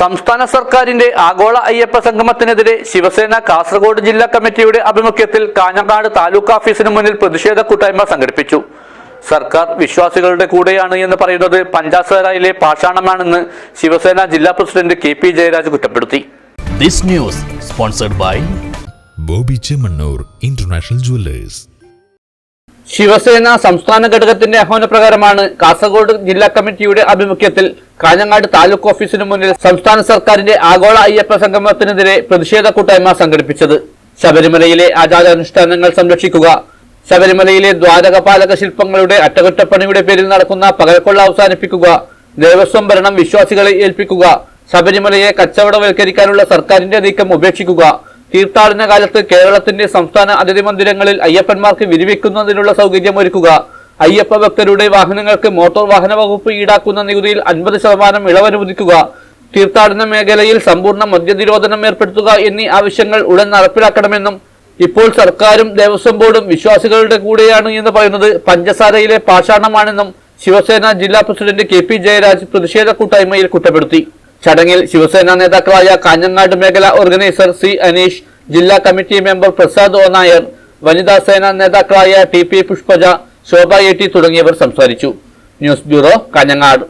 സംസ്ഥാന സർക്കാരിന്റെ ആഗോള അയ്യപ്പ സംഗമത്തിനെതിരെ ശിവസേന കാസർഗോഡ് ജില്ലാ കമ്മിറ്റിയുടെ ആഭിമുഖ്യത്തിൽ കാഞ്ഞങ്ങാട് താലൂക്ക് ഓഫീസിന് മുന്നിൽ പ്രതിഷേധ കൂട്ടായ്മ സംഘടിപ്പിച്ചു. സർക്കാർ വിശ്വാസികളുടെ കൂടെയാണ് എന്ന് പറയുന്നത് പഞ്ചാസരായിലെ പാഷാണമാണെന്ന് ശിവസേന ജില്ലാ പ്രസിഡന്റ് കെ പി ജയരാജ് കുറ്റപ്പെടുത്തി. This news sponsored by Boby Chemmanur international jewellers. Shiv Sena സംസ്ഥാന ഘടകത്തിന്റെ ആഹ്വാനപ്രകാരമാണ് കാസർഗോഡ് ജില്ലാ കമ്മിറ്റിയുടെ ആഭിമുഖ്യത്തിൽ കാഞ്ഞങ്ങാട് താലൂക്ക് ഓഫീസിന് മുന്നിൽ സംസ്ഥാന സർക്കാരിന്റെ ആഗോള അയ്യപ്പ സംഗമത്തിനെതിരെ പ്രതിഷേധ കൂട്ടായ്മ സംഘടിപ്പിച്ചത്. ശബരിമലയിലെ ആചാരാനുഷ്ഠാനങ്ങൾ സംരക്ഷിക്കുക. ശബരിമലയിലെ ദ്വാരകപാലക ശില്പങ്ങളുടെ അറ്റകുറ്റപ്പണിയുടെ പേരിൽ നടക്കുന്ന പകൽക്കൊള്ള അവസാനിപ്പിക്കുക. ദേവസ്വം ഭരണം വിശ്വാസികളെ ഏൽപ്പിക്കുക. ശബരിമലയെ കച്ചവടവൽക്കരിക്കാനുള്ള സർക്കാരിന്റെ നീക്കം ഉപേക്ഷിക്കുക. തീർത്ഥാടന കാലത്ത് കേരളത്തിന്റെ സംസ്ഥാന അതിഥി മന്ദിരങ്ങളിൽ അയ്യപ്പന്മാർക്ക് വിരിവെക്കുന്നതിനുള്ള സൗകര്യം ഒരുക്കുക. അയ്യപ്പ ഭക്തരുടെ വാഹനങ്ങൾക്ക് മോട്ടോർ വാഹന വകുപ്പ് ഈടാക്കുന്ന നികുതിയിൽ അൻപത് ശതമാനം ഇളവനുവദിക്കുക തീർത്ഥാടന മേഖലയിൽ സമ്പൂർണ മദ്യനിരോധനം ഏർപ്പെടുത്തുക എന്നീ ആവശ്യങ്ങൾ ഉടൻ നടപ്പിലാക്കണമെന്നും ഇപ്പോൾ സർക്കാരും ദേവസ്വം ബോർഡും വിശ്വാസികളുടെ കൂടെയാണ് എന്ന് പറയുന്നത് പഞ്ചസാരയിലെ പാഷാണമാണെന്നും ശിവസേന ജില്ലാ പ്രസിഡന്റ് കെ പി ജയരാജ് പ്രതിഷേധ കൂട്ടായ്മയിൽ കുറ്റപ്പെടുത്തി. ചടങ്ങിൽ ശിവസേന നേതാക്കളായ കാഞ്ഞങ്ങാട് മേഖല ഓർഗനൈസർ സി അനീഷ് ജില്ലാ committee member Prasad O Nair വനിതാ സേന നേതാക്കളായ T P Pushpaja Shobha A T തുടങ്ങിയവർ സംസാരിച്ചു. News bureau Kanhangad.